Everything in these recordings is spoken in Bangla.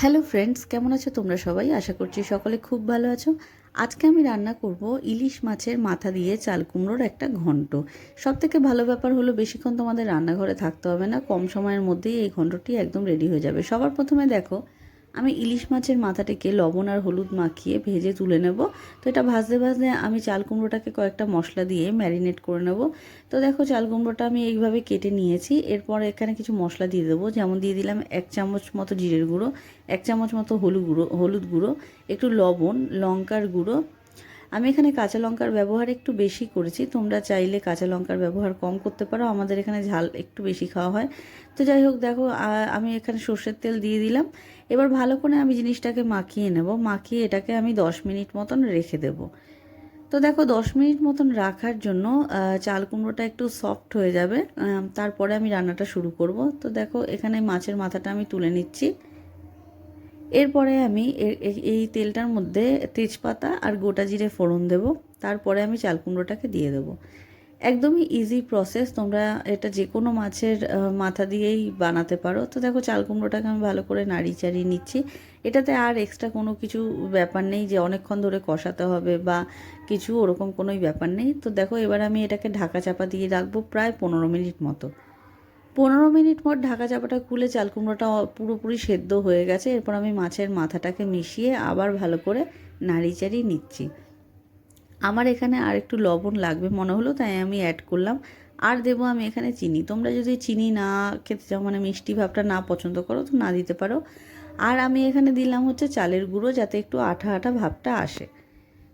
হ্যালো ফ্রেন্ডস কেমন আছো তোমরা সবাই? আশা করছি সকলে খুব ভালো আছো। আজকে আমি রান্না করব ইলিশ মাছের মাথা দিয়ে চাল কুমড়োর একটা ঘন্ট। সব থেকে ভালো ব্যাপার হলো বেশিক্ষণ তোমাদের রান্নাঘরে থাকতে হবে না, কম সময়ের মধ্যেই এই ঘন্টটি একদম রেডি হয়ে যাবে। সবার প্রথমে দেখো আমি ইলিশ মাছের মাথাটাকে লবণ আর হলুদ মাখিয়ে ভেজে তুলে নেব। তো এটা ভাজতে ভাজতে আমি চাল কুমড়োটাকে কয়েকটা মশলা দিয়ে ম্যারিনেট করে নেব। তো দেখো চাল কুমড়োটা আমি এইভাবে কেটে নিয়েছি। এরপর এখানে কিছু মশলা দিয়ে দেবো। যেমন দিয়ে দিলাম এক চামচ মতো জিরের গুঁড়ো, এক চামচ মতো হলুদ গুঁড়ো হলুদ গুঁড়ো, একটু লবণ, লঙ্কার গুঁড়ো আমি এখানে কাঁচা লঙ্কার ব্যবহার একটু বেশি করেছি। তোমরা চাইলে কাঁচা লঙ্কার ব্যবহার কম করতে পারো। আমাদের এখানে ঝাল একটু বেশি খাওয়া হয়। তো যাই হোক, দেখো আমি এখানে সর্ষের তেল দিয়ে দিলাম। এবার ভালো করে আমি জিনিসটাকে মাখিয়ে নেব। মাখিয়ে এটাকে আমি দশ মিনিট মতন রেখে দেব। তো দেখো, দশ মিনিট মতন রাখার জন্য চাল কুমড়োটা একটু সফট হয়ে যাবে। তারপরে আমি রান্নাটা শুরু করব। তো দেখো, এখানে মাছের মাথাটা আমি তুলে নিচ্ছি। এরপরে আমি এই তেলটার মধ্যে তেজপাতা আর গোটা জিরে ফোড়ন দেব। তারপরে আমি চাল কুমড়োটাকে দিয়ে দেবো। একদমই ইজি প্রসেস তোমরা এটা যে কোনো মাছের মাথা দিয়েই বানাতে পারো। তো দেখো, চাল কুমড়োটাকে আমি ভালো করে নাড়ি চাড়িয়ে নিচ্ছি। এটাতে আর এক্সট্রা কোনো কিছু ব্যাপার নেই যে অনেকক্ষণ ধরে কষাতে হবে বা কিছু ওরকম কোনোই ব্যাপার নেই। তো দেখো, এবার আমি এটাকে ঢাকা চাপা দিয়ে রাখব প্রায় পনেরো মিনিট মতো। পনেরো মিনিট পর ঢাকা চাপাটা খুলে চাল কুমড়োটা পুরোপুরি সেদ্ধ হয়ে গেছে। এরপর আমি মাছের মাথাটাকে মিশিয়ে আবার ভালো করে নাড়ি চাড়িয়ে নিচ্ছি। আমার এখানে আর একটু লবণ লাগবে মনে হলো, তাই আমি অ্যাড করলাম। আর দেবো আমি এখানে চিনি। তোমরা যদি চিনি না খেতে চাও মানে মিষ্টি ভাবটা না পছন্দ করো, তো না দিতে পারো। আর আমি এখানে দিলাম হচ্ছে চালের গুঁড়ো, যাতে একটু আঠা আঠা ভাবটা আসে।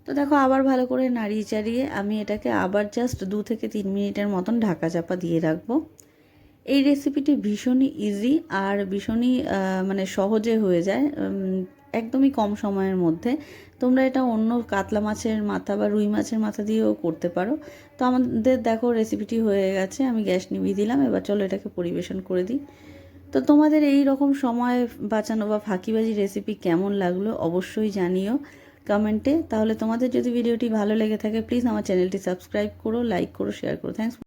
তো দেখো, আবার ভালো করে নাড়িয়ে চাড়িয়ে আমি এটাকে আবার জাস্ট দু থেকে তিন মিনিটের মতন ঢাকা চাপা দিয়ে রাখব। এই রেসিপিটি ভীষণই ইজি আর ভীষণই মানে সহজে হয়ে যায় একদমই কম সময়ের মধ্যে। তোমরা এটা অন্য কাতলা মাছের মাথা বা রুই মাছের মাথা দিয়েও করতে পারো। তো আমাদের দেখো রেসিপিটি হয়ে গেছে, আমি গ্যাস নিভিয়ে দিলাম, এবার চলো এটাকে পরিবেশন করে দিই। তো তোমাদের এই রকম সময় বাঁচানো বা ফাঁকিবাজি রেসিপি কেমন লাগল অবশ্যই জানিও কমেন্টে তাহলে তোমাদের যদি ভিডিওটি ভালো লেগে থাকে প্লিজ আমার চ্যানেলটি সাবস্ক্রাইব করো লাইক করো শেয়ার করো। থ্যাংকস